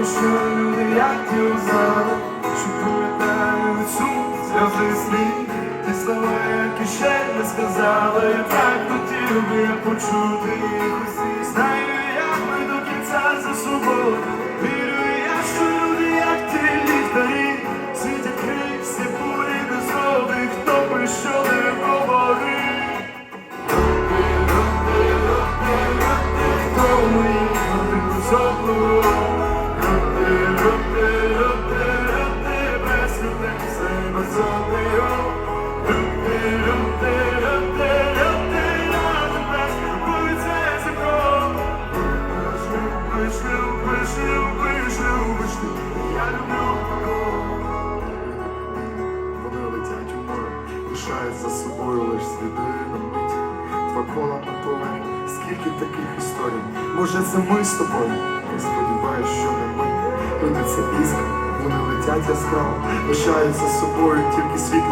люди, як ті узнали, що пам'ятають сльози слід, ті слова, які ще не сказали, так хотів би почути їх усі. Знаю, любиш, любиш, любиш ти, я люблю. Вони летять у лишають за собою лиш сліди на. Два кола готові, скільки таких історій. Може, це ми з тобою? Сподіваюсь, що не ми. Люди це іскри, вони летять яскраво, лишають за собою тільки світло.